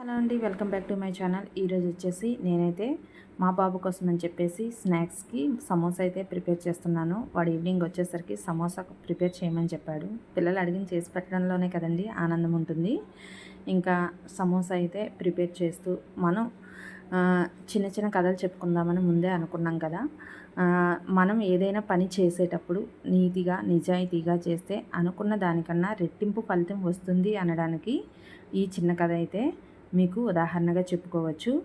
Hello అండి welcome back to my channel. ఈరోజు వచ్చేసి నేనైతే మా బాబు కోసం అని చెప్పేసి స్నాక్స్కి సమోసా అయితే ప్రిపేర్ చేస్తున్నాను. వాడు ఈవినింగ్ వచ్చేసరికి సమోసా ప్రిపేర్ చేయమని చెప్పాడు. పిల్లలు అడిగిన చేసి పెట్టడంలోనే కదండి ఆనందం ఉంటుంది. ఇంకా సమోసా అయితే ప్రిపేర్ చేస్తూ మనం చిన్న చిన్న కథలు చెప్పుకుందామని ముందే అనుకున్నాం కదా. మనం ఏదైనా పని చేసేటప్పుడు నీతిగా నిజాయితీగా చేస్తే అనుకున్న దానికన్నా రెట్టింపు ఫలితం వస్తుంది అనడానికి ఈ చిన్న కథ అయితే మీకు ఉదాహరణగా చెప్పుకోవచ్చు.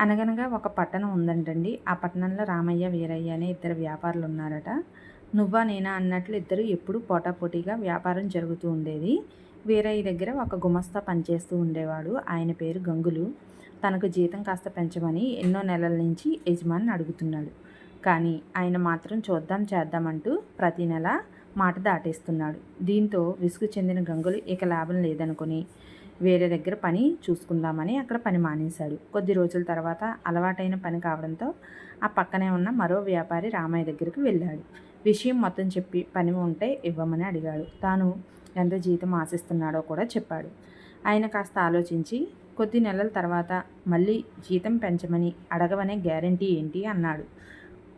అనగనగా ఒక పట్టణం ఉందంటండి. ఆ పట్టణంలో రామయ్య వీరయ్య అనే ఇద్దరు వ్యాపారులు ఉన్నారట. నువ్వా నేనా అన్నట్లు ఇద్దరు ఎప్పుడు పోటాపోటీగా వ్యాపారం జరుగుతూ ఉండేది. వీరయ్య దగ్గర ఒక గుమస్తా పనిచేస్తూ ఉండేవాడు. ఆయన పేరు గంగులు. తనకు జీతం కాస్త పెంచమని ఎన్నో నెలల నుంచి యజమాని అడుగుతున్నాడు. కానీ ఆయన మాత్రం చూద్దాం చేద్దామంటూ ప్రతి నెల మాట దాటేస్తున్నాడు. దీంతో విసుగు చెందిన గంగులు ఇక లాభం లేదనుకుని వేరే దగ్గర పని చూసుకుందామని అక్కడ పని మానేశాడు. కొద్ది రోజుల తర్వాత అలవాటైన పని కావడంతో ఆ పక్కనే ఉన్న మరో వ్యాపారి రామయ్య దగ్గరికి వెళ్ళాడు. విషయం మొత్తం చెప్పి పని ఉంటే ఇవ్వమని అడిగాడు. తాను ఎంత జీతం ఆశిస్తున్నాడో కూడా చెప్పాడు. ఆయన కాస్త ఆలోచించి కొద్ది నెలల తర్వాత మళ్ళీ జీతం పెంచమని అడగవనే గ్యారంటీ ఏంటి అన్నాడు.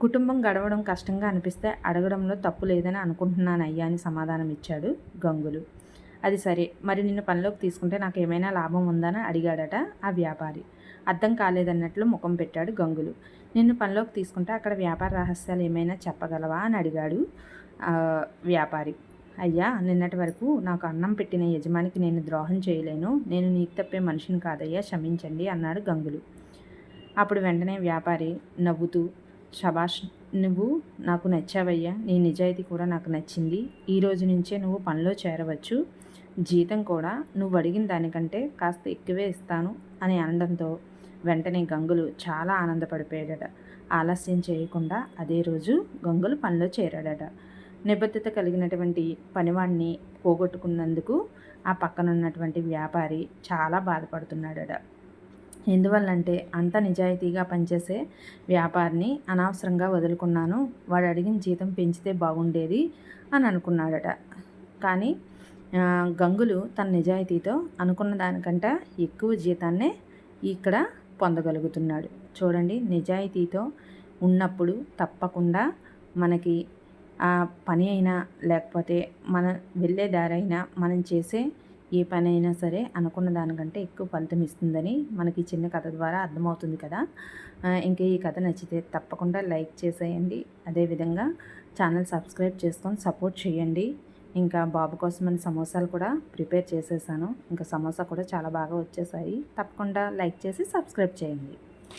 కుటుంబం గడవడం కష్టంగా అనిపిస్తే అడగడంలో తప్పు లేదని అనుకుంటున్నాను అయ్యా అని సమాధానం ఇచ్చాడు గంగులు. అది సరే. మరి నిన్ను పనిలోకి తీసుకుంటే నాకు ఏమైనా లాభం ఉందని? అడిగాడట ఆ వ్యాపారి. అర్థం కాలేదన్నట్లు ముఖం పెట్టాడు గంగులు. నిన్ను పనిలోకి తీసుకుంటే అక్కడ వ్యాపార రహస్యాలు ఏమైనా చెప్పగలవా? అని అడిగాడు వ్యాపారి. అయ్యా నిన్నటి వరకు నాకు అన్నం పెట్టిన యజమానికి నేను ద్రోహం చేయలేను. నేను నీకు తప్పే మనిషిని కాదయ్యా క్షమించండి అన్నాడు గంగులు. అప్పుడు వెంటనే వ్యాపారి నవ్వుతూ షబాష్ నువ్వు నాకు నచ్చావయ్యా. నీ నిజాయితీ కూడా నాకు నచ్చింది. ఈ రోజు నుంచే నువ్వు పనిలో చేరవచ్చు. జీతం కూడా నువ్వు అడిగిన దానికంటే కాస్త ఎక్కువే ఇస్తాను అని అనడంతో వెంటనే గంగులు చాలా ఆనందపడిపోయాడట. ఆలస్యం చేయకుండా అదే రోజు గంగులు పనిలో చేరాడట. నిబద్ధత కలిగినటువంటి పనివాణ్ణి పోగొట్టుకున్నందుకు ఆ పక్కన ఉన్నటువంటి వ్యాపారి చాలా బాధపడుతున్నాడట. ఎందువల్లంటే అంత నిజాయితీగా పనిచేసే వ్యాపారిని అనవసరంగా వదులుకున్నాను. వాడు అడిగిన జీతం పెంచితే బాగుండేది అని అనుకున్నాడట. కానీ గంగులు తన నిజాయితీతో అనుకున్న దానికంటే ఎక్కువ జీతాన్నే ఇక్కడ పొందగలుగుతున్నాడు. చూడండి నిజాయితీతో ఉన్నప్పుడు తప్పకుండా మనకి ఆ పని అయినా లేకపోతే మన వెళ్ళే దారైనా మనం చేసే ఏ పని అయినా సరే అనుకున్న దానికంటే ఎక్కువ ఫలితం ఇస్తుందని మనకి చిన్న కథ ద్వారా అర్థమవుతుంది కదా. ఇంకా ఈ కథ నచ్చితే తప్పకుండా లైక్ చేసేయండి. అదేవిధంగా ఛానల్ సబ్స్క్రైబ్ చేసుకొని సపోర్ట్ చేయండి. ఇంకా బాబు కోసమని సమోసాలు కూడా ప్రిపేర్ చేసేసాను. ఇంకా సమోసా కూడా చాలా బాగా వచ్చేసాయి. తప్పకుండా లైక్ చేసి సబ్స్క్రైబ్ చేయండి.